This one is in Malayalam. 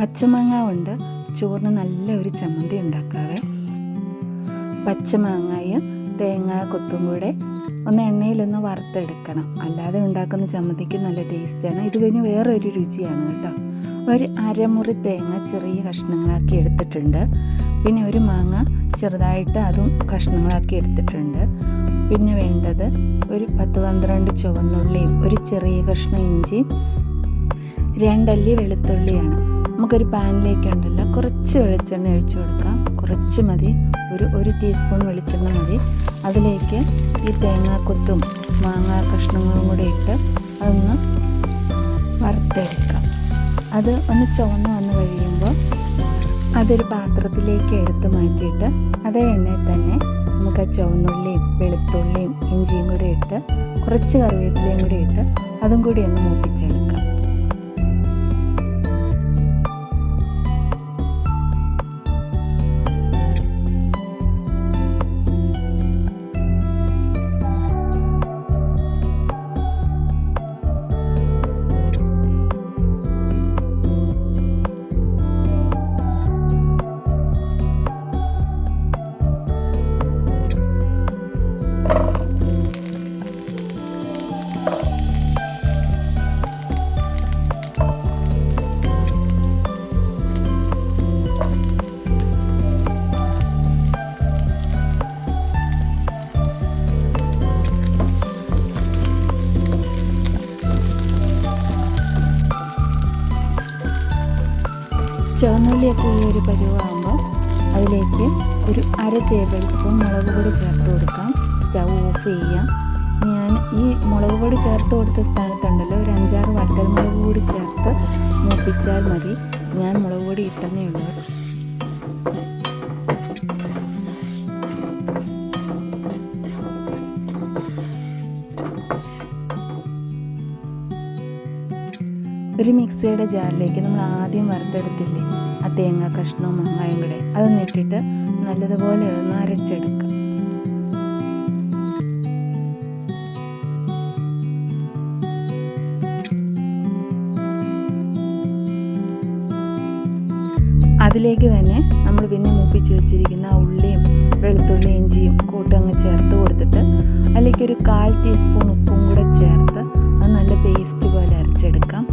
പച്ചമാങ്ങ കൊണ്ട് ചോറിന് നല്ല ഒരു ചമ്മന്തി ഉണ്ടാക്കാവേ. പച്ചമാങ്ങയും തേങ്ങ കൊത്തും കൂടെ ഒന്ന് എണ്ണയിലൊന്ന് വറുത്തെടുക്കണം. അല്ലാതെ ഉണ്ടാക്കുന്ന ചമ്മന്തിക്ക് നല്ല ടേസ്റ്റാണ്. ഇത് കഴിഞ്ഞ് വേറൊരു രുചിയാണ് കേട്ടോ. ഒരു അരമുറി തേങ്ങ ചെറിയ കഷ്ണങ്ങളാക്കി എടുത്തിട്ടുണ്ട്. പിന്നെ ഒരു മാങ്ങ ചെറുതായിട്ട് അതും കഷ്ണങ്ങളാക്കി എടുത്തിട്ടുണ്ട്. പിന്നെ വേണ്ടത് ഒരു പത്ത് പന്ത്രണ്ട് ചുവന്നുള്ളിയും ഒരു ചെറിയ കഷ്ണം ഇഞ്ചിയും രണ്ടല്ലി വെളുത്തുള്ളിയാണ്. നമുക്കൊരു പാനിലേക്ക് ഉണ്ടല്ലോ കുറച്ച് വെളിച്ചെണ്ണ ഒഴിച്ചു കൊടുക്കാം. കുറച്ച് മതി. ഒരു ഒരു ടീസ്പൂൺ വെളിച്ചെണ്ണ മതി. അതിലേക്ക് ഈ തേങ്ങാക്കൊത്തും മാങ്ങാ കഷ്ണങ്ങളും കൂടി ഇട്ട് അതൊന്ന് വറുത്തെടുക്കാം. അത് ഒന്ന് ചുവന്ന് വന്ന് കഴിയുമ്പോൾ അതൊരു പാത്രത്തിലേക്ക് എടുത്ത് മാറ്റിയിട്ട് അതേ എണ്ണയിൽ തന്നെ നമുക്ക് ആ ചുവന്നുള്ളിയും വെളുത്തുള്ളിയും ഇഞ്ചിയും കൂടി ഇട്ട് കുറച്ച് കറിവേപ്പിലയും കൂടി ഇട്ട് അതും കൂടി ഒന്ന് മൂപ്പിച്ചെടുക്കാം. ചുവന്നുള്ളിയൊക്കെ ഈ ഒരു പരുവാകുമ്പോൾ അതിലേക്ക് ഒരു അര ടേബിൾ സ്പൂൺ മുളക് പൊടി ചേർത്ത് കൊടുക്കാം. സ്റ്റൗ ഓഫ് ചെയ്യാം ഞാൻ ഈ മുളക് പൊടി ചേർത്ത് കൊടുത്ത സ്ഥാനത്തുണ്ടല്ലോ. ഒരു അഞ്ചാറ് വട്ടൽ മുളക് കൂടി ചേർത്ത് മൂപ്പിച്ചാൽ മതി. ഞാൻ മുളക് പൊടി ഇട്ടെന്നേ ഉള്ളൂ. ഒരു മിക്സിയുടെ ജാറിലേക്ക് നമ്മൾ ആദ്യം വറുത്തെടുത്തില്ലേ ആ തേങ്ങ കഷ്ണവും മാങ്ങായും കൂടെ അതൊന്ന് ഇട്ടിട്ട് നല്ലതുപോലെ ഒന്ന് അരച്ചെടുക്കുക. അതിലേക്ക് തന്നെ നമ്മൾ പിന്നെ മൂപ്പിച്ച് വെച്ചിരിക്കുന്ന ഉള്ളിയും വെളുത്തുള്ളി ഇഞ്ചിയും കൂട്ടങ്ങ് ചേർത്ത് കൊടുത്തിട്ട് അതിലേക്ക് ഒരു കാൽ ടീസ്പൂൺ ഉപ്പും കൂടെ ചേർത്ത് അത് നല്ല പേസ്റ്റ് പോലെ അരച്ചെടുക്കാം.